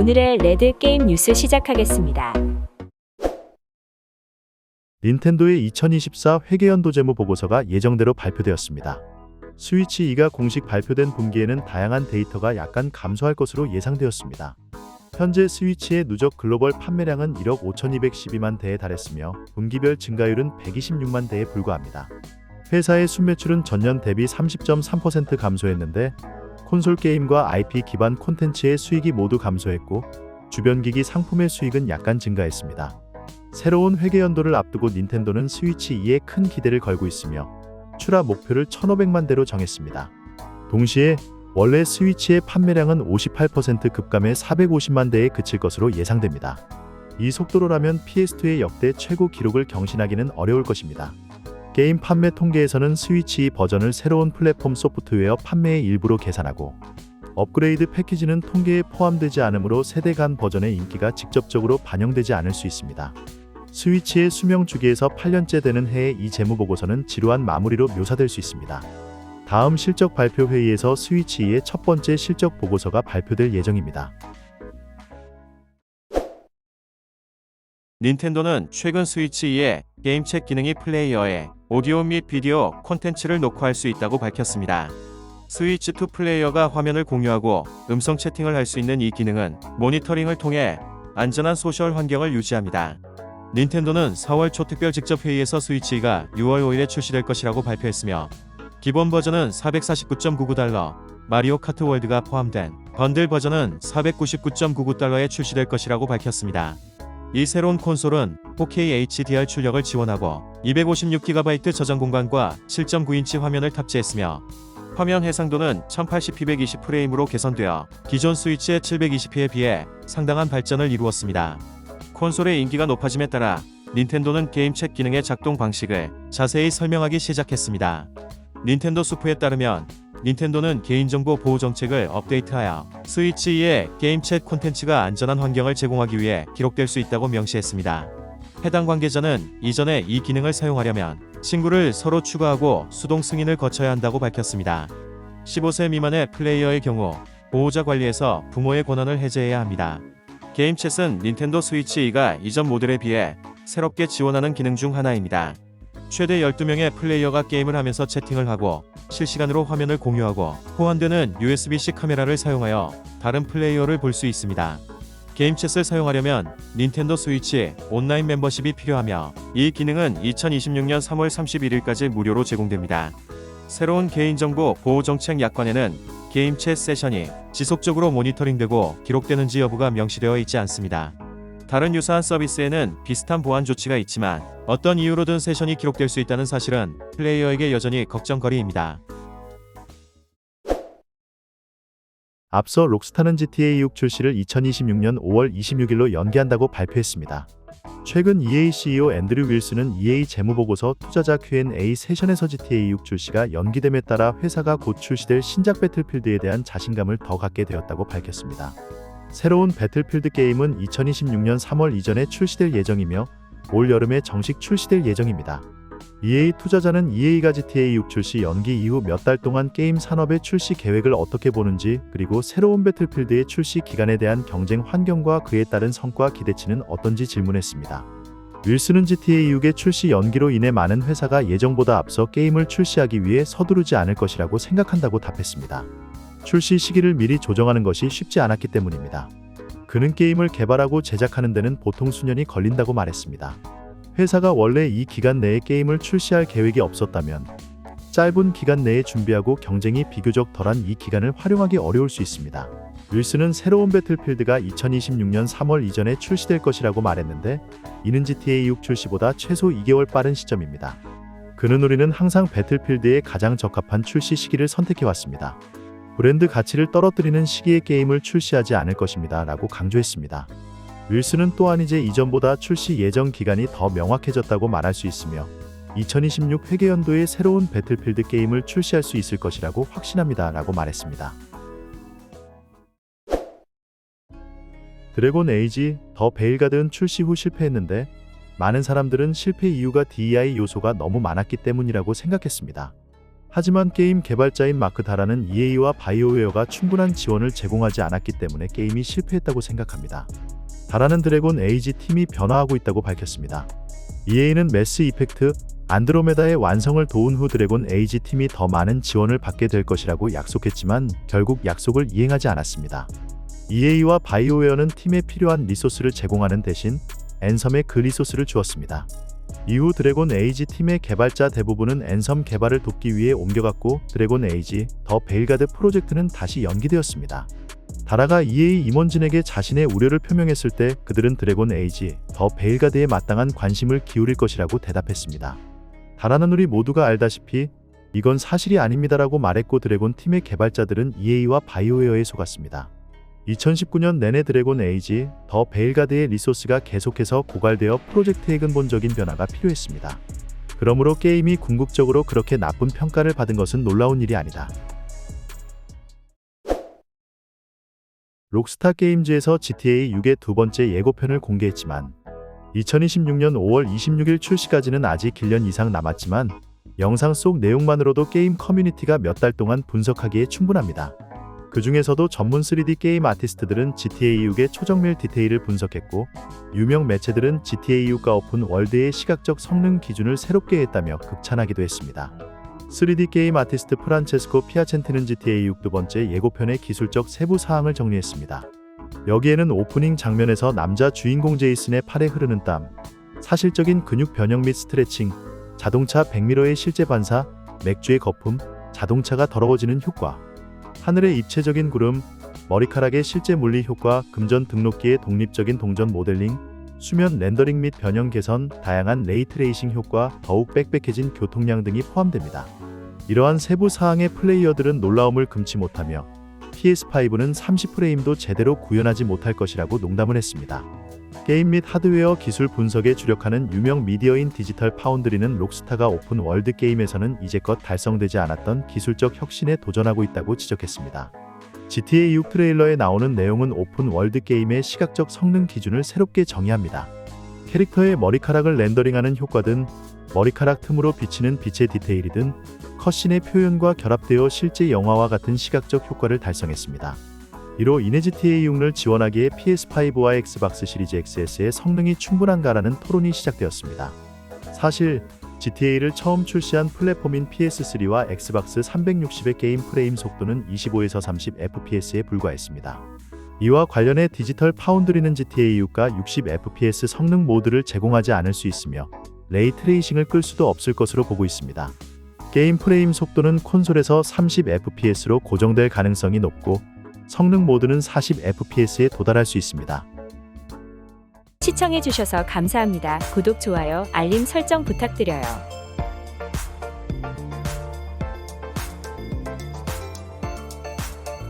오늘의 레드 게임 뉴스 시작하겠습니다. 닌텐도의 2024 회계연도 재무 보고서가 예정대로 발표되었습니다. 스위치 2가 공식 발표된 분기에는 다양한 데이터가 약간 감소할 것으로 예상되었습니다. 현재 스위치의 누적 글로벌 판매량은 1억 5,212만 대에 달했으며 분기별 증가율은 126만 대에 불과합니다. 회사의 순매출은 전년 대비 30.3% 감소했는데 콘솔 게임과 IP 기반 콘텐츠의 수익이 모두 감소했고 주변 기기 상품의 수익은 약간 증가했습니다. 새로운 회계 연도를 앞두고 닌텐도는 스위치 2에 큰 기대를 걸고 있으며 출하 목표를 1,500만 대로 정했습니다. 동시에 원래 스위치의 판매량은 58% 급감해 450만 대에 그칠 것으로 예상됩니다. 이 속도로라면 PS2의 역대 최고 기록을 경신하기는 어려울 것입니다. 게임 판매 통계에서는 스위치 2 버전을 새로운 플랫폼 소프트웨어 판매의 일부로 계산하고 업그레이드 패키지는 통계에 포함되지 않으므로 세대 간 버전의 인기가 직접적으로 반영되지 않을 수 있습니다. 스위치의 수명 주기에서 8년째 되는 해의 이 재무 보고서는 지루한 마무리로 묘사될 수 있습니다. 다음 실적 발표 회의에서 스위치 2의 첫 번째 실적 보고서가 발표될 예정입니다. 닌텐도는 최근 스위치 2에 게임챗 기능이 플레이어에 오디오 및 비디오 콘텐츠를 녹화할 수 있다고 밝혔습니다. 스위치 2 플레이어가 화면을 공유하고 음성 채팅을 할 수 있는 이 기능은 모니터링을 통해 안전한 소셜 환경을 유지합니다. 닌텐도는 4월 초 특별 직접 회의에서 스위치가 6월 5일에 출시될 것이라고 발표했으며 기본 버전은 449.99달러, 마리오 카트 월드가 포함된 번들 버전은 499.99달러에 출시될 것이라고 밝혔습니다. 이 새로운 콘솔은 4K HDR 출력을 지원하고 256GB 저장 공간과 7.9인치 화면을 탑재했으며 화면 해상도는 1080p 120프레임으로 개선되어 기존 스위치의 720p에 비해 상당한 발전을 이루었습니다. 콘솔의 인기가 높아짐에 따라 닌텐도는 게임 챗 기능의 작동 방식을 자세히 설명하기 시작했습니다. 닌텐도 수프에 따르면 닌텐도는 개인정보 보호 정책을 업데이트하여 스위치 2에 게임 챗 콘텐츠가 안전한 환경을 제공하기 위해 기록될 수 있다고 명시했습니다. 해당 관계자는 이전에 이 기능을 사용하려면 친구를 서로 추가하고 수동 승인을 거쳐야 한다고 밝혔습니다. 15세 미만의 플레이어의 경우 보호자 관리에서 부모의 권한을 해제해야 합니다. 게임 챗은 닌텐도 스위치 2가 이전 모델에 비해 새롭게 지원하는 기능 중 하나입니다. 최대 12명의 플레이어가 게임을 하면서 채팅을 하고 실시간으로 화면을 공유하고 호환되는 USB-C 카메라를 사용하여 다른 플레이어를 볼 수 있습니다. 게임 챗을 사용하려면 닌텐도 스위치 온라인 멤버십이 필요하며 이 기능은 2026년 3월 31일까지 무료로 제공됩니다. 새로운 개인정보 보호 정책 약관에는 게임 챗 세션이 지속적으로 모니터링되고 기록되는지 여부가 명시되어 있지 않습니다. 다른 유사한 서비스에는 비슷한 보안 조치가 있지만 어떤 이유로든 세션이 기록될 수 있다는 사실은 플레이어에게 여전히 걱정거리입니다. 앞서 록스타는 GTA 6 출시를 2026년 5월 26일로 연기한다고 발표했습니다. 최근 EA CEO 앤드류 윌슨은 EA 재무보고서 투자자 Q&A 세션에서 GTA 6 출시가 연기됨에 따라 회사가 곧 출시될 신작 배틀필드에 대한 자신감을 더 갖게 되었다고 밝혔습니다. 새로운 배틀필드 게임은 2026년 3월 이전에 출시될 예정이며 올 여름에 정식 출시될 예정입니다. EA 투자자는 EA가 GTA 6 출시 연기 이후 몇 달 동안 게임 산업의 출시 계획을 어떻게 보는지 그리고 새로운 배틀필드의 출시 기간에 대한 경쟁 환경과 그에 따른 성과 기대치는 어떤지 질문했습니다. 윌슨은 GTA 6의 출시 연기로 인해 많은 회사가 예정보다 앞서 게임을 출시하기 위해 서두르지 않을 것이라고 생각한다고 답했습니다. 출시 시기를 미리 조정하는 것이 쉽지 않았기 때문입니다. 그는 게임을 개발하고 제작하는 데는 보통 수년이 걸린다고 말했습니다. 회사가 원래 이 기간 내에 게임을 출시할 계획이 없었다면 짧은 기간 내에 준비하고 경쟁이 비교적 덜한 이 기간을 활용하기 어려울 수 있습니다. 윌슨은 새로운 배틀필드가 2026년 3월 이전에 출시될 것이라고 말했는데 이는 GTA 6 출시보다 최소 2개월 빠른 시점입니다. 그는 우리는 항상 배틀필드에 가장 적합한 출시 시기를 선택해왔습니다. 브랜드 가치를 떨어뜨리는 시기에 게임을 출시하지 않을 것입니다. 라고 강조했습니다. 윌슨은 또한 이제 이전보다 출시 예정 기간이 더 명확해졌다고 말할 수 있으며 2026 회계연도에 새로운 배틀필드 게임을 출시할 수 있을 것이라고 확신합니다. 라고 말했습니다. 드래곤 에이지 더 베일가드는 출시 후 실패했는데 많은 사람들은 실패 이유가 DEI 요소가 너무 많았기 때문이라고 생각했습니다. 하지만 게임 개발자인 마크 다라는 EA와 바이오웨어가 충분한 지원을 제공하지 않았기 때문에 게임이 실패했다고 생각합니다. 다라는 드래곤 에이지 팀이 변화하고 있다고 밝혔습니다. EA는 매스 이펙트, 안드로메다의 완성을 도운 후 드래곤 에이지 팀이 더 많은 지원을 받게 될 것이라고 약속했지만 결국 약속을 이행하지 않았습니다. EA와 바이오웨어는 팀에 필요한 리소스를 제공하는 대신 앤섬에 그 리소스를 주었습니다. 이후 드래곤 에이지 팀의 개발자 대부분은 앤섬 개발을 돕기 위해 옮겨갔고 드래곤 에이지 더 베일가드 프로젝트는 다시 연기되었습니다. 다라가 EA 임원진에게 자신의 우려를 표명했을 때 그들은 드래곤 에이지 더 베일가드에 마땅한 관심을 기울일 것이라고 대답했습니다. 다라는 우리 모두가 알다시피 이건 사실이 아닙니다라고 말했고 드래곤 팀의 개발자들은 EA와 바이오웨어에 속았습니다. 2019년 내내 드래곤 에이지 더 베일가드의 리소스가 계속해서 고갈되어 프로젝트의 근본적인 변화가 필요했습니다. 그러므로 게임이 궁극적으로 그렇게 나쁜 평가를 받은 것은 놀라운 일이 아니다. 록스타 게임즈에서 GTA 6의 두 번째 예고편을 공개했지만 2026년 5월 26일 출시까지는 아직 1년 이상 남았지만 영상 속 내용만으로도 게임 커뮤니티가 몇 달 동안 분석하기에 충분합니다. 그 중에서도 전문 3D 게임 아티스트들은 GTA 6의 초정밀 디테일을 분석했고 유명 매체들은 GTA 6과 오픈 월드의 시각적 성능 기준을 새롭게 했다며 극찬하기도 했습니다. 3D 게임 아티스트 프란체스코 피아첸티는 GTA 6 두 번째 예고편의 기술적 세부 사항을 정리했습니다. 여기에는 오프닝 장면에서 남자 주인공 제이슨의 팔에 흐르는 땀, 사실적인 근육 변형 및 스트레칭, 자동차 100미러의 실제 반사, 맥주의 거품, 자동차가 더러워지는 효과, 하늘의 입체적인 구름, 머리카락의 실제 물리 효과, 금전 등록기의 독립적인 동전 모델링, 수면 렌더링 및 변형 개선, 다양한 레이트레이싱 효과, 더욱 빽빽해진 교통량 등이 포함됩니다. 이러한 세부 사항의 플레이어들은 놀라움을 금치 못하며 PS5는 30프레임도 제대로 구현하지 못할 것이라고 농담을 했습니다. 게임 및 하드웨어 기술 분석에 주력하는 유명 미디어인 디지털 파운드리는 록스타가 오픈 월드 게임에서는 이제껏 달성되지 않았던 기술적 혁신에 도전하고 있다고 지적했습니다. GTA 6 트레일러에 나오는 내용은 오픈 월드 게임의 시각적 성능 기준을 새롭게 정의합니다. 캐릭터의 머리카락을 렌더링하는 효과든 머리카락 틈으로 비치는 빛의 디테일이든 컷신의 표현과 결합되어 실제 영화와 같은 시각적 효과를 달성했습니다. 이로 인해 GTA 6을 지원하기에 PS5와 엑스박스 시리즈 XS의 성능이 충분한가라는 토론이 시작되었습니다. 사실 GTA를 처음 출시한 플랫폼인 PS3와 엑스박스 360의 게임 프레임 속도는 25에서 30 FPS에 불과했습니다. 이와 관련해 디지털 파운드리는 GTA 6과 60 FPS 성능 모드를 제공하지 않을 수 있으며 레이 트레이싱을 끌 수도 없을 것으로 보고 있습니다. 게임 프레임 속도는 콘솔에서 30 FPS로 고정될 가능성이 높고 성능 모드는 40 FPS에 도달할 수 있습니다. 시청해주셔서 감사합니다. 구독, 좋아요, 알림 설정 부탁드려요.